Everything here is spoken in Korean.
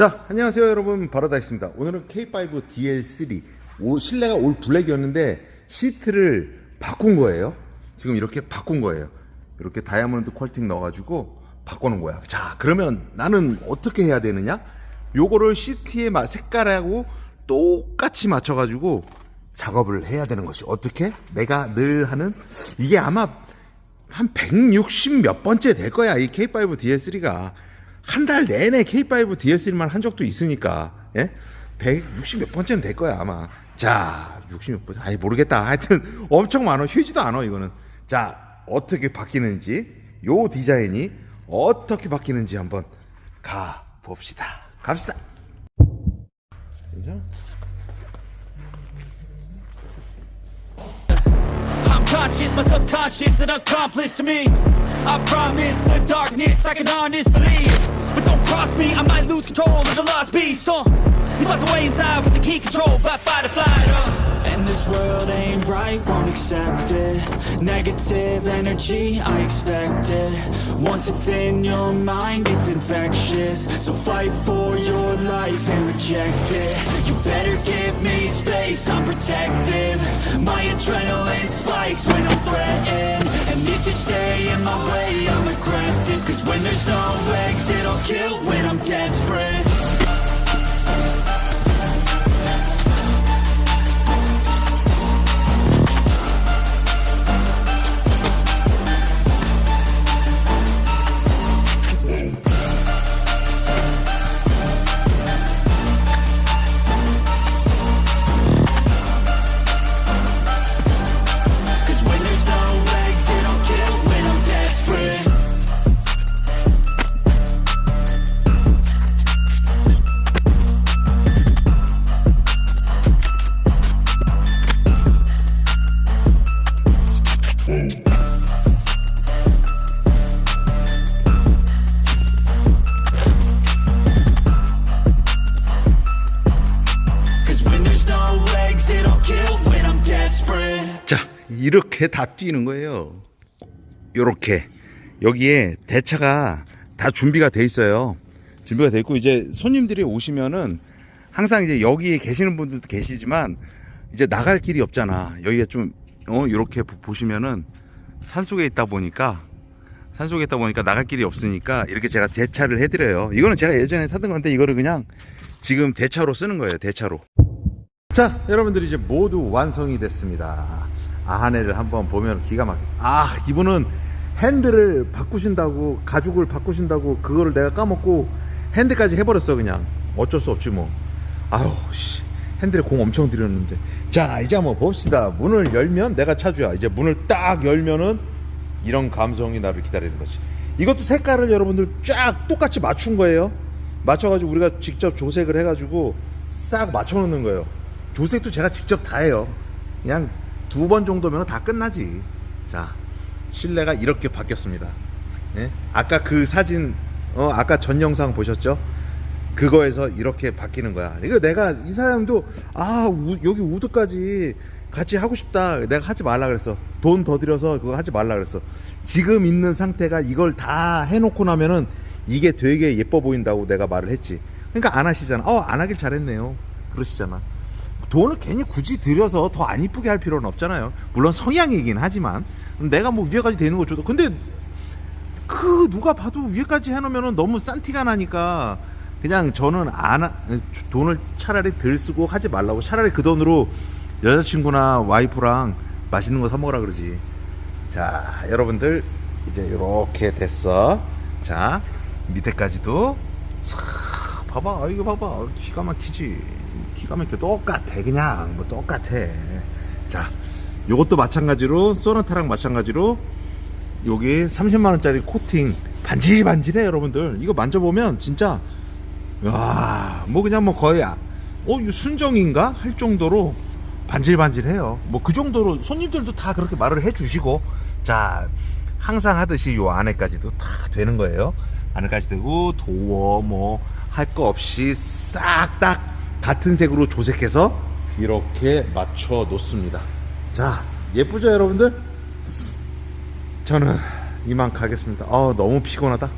자, 안녕하세요 여러분 바로다있습니다. 오늘은 K5 DL3 오, 실내가 올 블랙이었는데 시트를 바꾼 거예요. 지금 이렇게 바꾼 거예요. 이렇게 다이아몬드 퀄팅 넣어가지고 바꿔놓은 거야. 자, 그러면 나는 어떻게 해야 되느냐? 요거를 시트의 마- 색깔하고 똑같이 맞춰가지고 작업을 해야 되는 것이 어떻게? 내가 늘 하는 이게 아마 한 160 몇 번째 될 거야 이 K5 DS3가 한 달 내내 K5 DS3만 한 적도 있으니까 예? 160 몇 번째는 될 거야 아마 자 60몇 번째 아이 모르겠다 하여튼 엄청 많아 휴지도 않아 이거는 자 어떻게 바뀌는지 요 디자인이 어떻게 바뀌는지 한번 가 봅시다 갑시다 괜찮아? Conscious, my subconscious an accomplice to me. I promise the darkness I can honest believe. Cross me, I might lose control of the lost beast. Uh, he's locked away inside with the key control by fight or flight. Uh. And this world ain't right, won't accept it. Negative energy, I expect it. Once it's in your mind, it's infectious. So fight for your life and reject it. You better give me space, I'm protective. My adrenaline spikes when I'm threatened. And if you stay in my way, I'm 이렇게 다 뛰는 거예요. 요렇게. 여기에 대차가 다 준비가 돼 있어요. 준비가 돼 있고, 이제 손님들이 오시면은 항상 이제 여기에 계시는 분들도 계시지만 이제 나갈 길이 없잖아. 여기가 좀, 어, 요렇게 보- 보시면은 산 속에 있다 보니까 산 속에 있다 보니까 나갈 길이 없으니까 이렇게 제가 대차를 해드려요. 이거는 제가 예전에 타던 건데 이거를 그냥 지금 대차로 쓰는 거예요. 대차로. 자, 여러분들이 이제 모두 완성이 됐습니다. 아내를 한번 보면 기가 막혀. 아, 이분은 핸들을 바꾸신다고, 가죽을 바꾸신다고, 그거를 내가 까먹고 핸들까지 해버렸어, 그냥. 어쩔 수 없지, 뭐. 아유, 씨. 핸들에 공 엄청 들였는데. 자, 이제 한번 봅시다. 문을 열면 내가 차주야. 이제 문을 딱 열면은 이런 감성이 나를 기다리는 거지. 이것도 색깔을 여러분들 쫙 똑같이 맞춘 거예요. 맞춰가지고 우리가 직접 조색을 해가지고 싹 맞춰놓는 거예요. 조색도 제가 직접 다 해요. 그냥 두 번 정도면 다 끝나지. 자, 실내가 이렇게 바뀌었습니다. 예? 아까 그 사진, 어, 아까 전 영상 보셨죠? 그거에서 이렇게 바뀌는 거야. 이거 내가 이 사람도 아 우- 여기 우드까지 같이 하고 싶다. 내가 하지 말라 그랬어. 돈 더 들여서 그거 하지 말라 그랬어. 지금 있는 상태가 이걸 다 해놓고 나면은 이게 되게 예뻐 보인다고 내가 말을 했지. 그러니까 안 하시잖아. 어 안 하길 잘했네요. 그러시잖아. 돈을 괜히 굳이 들여서 더 안 이쁘게 할 필요는 없잖아요. 물론 성향이긴 하지만. 내가 뭐 위에까지 되는 거 줘도. 근데 그 누가 봐도 위에까지 해놓으면 너무 싼 티가 나니까 그냥 저는 안 하- 돈을 차라리 덜 쓰고 하지 말라고 차라리 그 돈으로 여자친구나 와이프랑 맛있는 거 사 먹으라 그러지. 자 여러분들 이제 이렇게 됐어. 자 밑에까지도 싹 봐봐 이거 봐봐. 기가 막히지. 기가 막혀. 똑같아 그냥. 뭐 똑같아. 자 요것도 마찬가지로 소나타랑 마찬가지로 요게 30만원짜리 코팅. 반질반질해 여러분들. 이거 만져보면 진짜 와뭐 그냥 뭐 거의 아- 어 순정인가? 할 정도로 반질반질해요. 뭐 그 정도로 손님들도 다 그렇게 말을 해주시고 자 항상 하듯이 요 안에까지도 다 되는 거예요. 안에까지 되고 도어 뭐 할 거 없이 싹 딱 같은 색으로 조색해서 이렇게 맞춰 놓습니다 자 예쁘죠 여러분들 저는 이만 가겠습니다. 아 너무 피곤하다.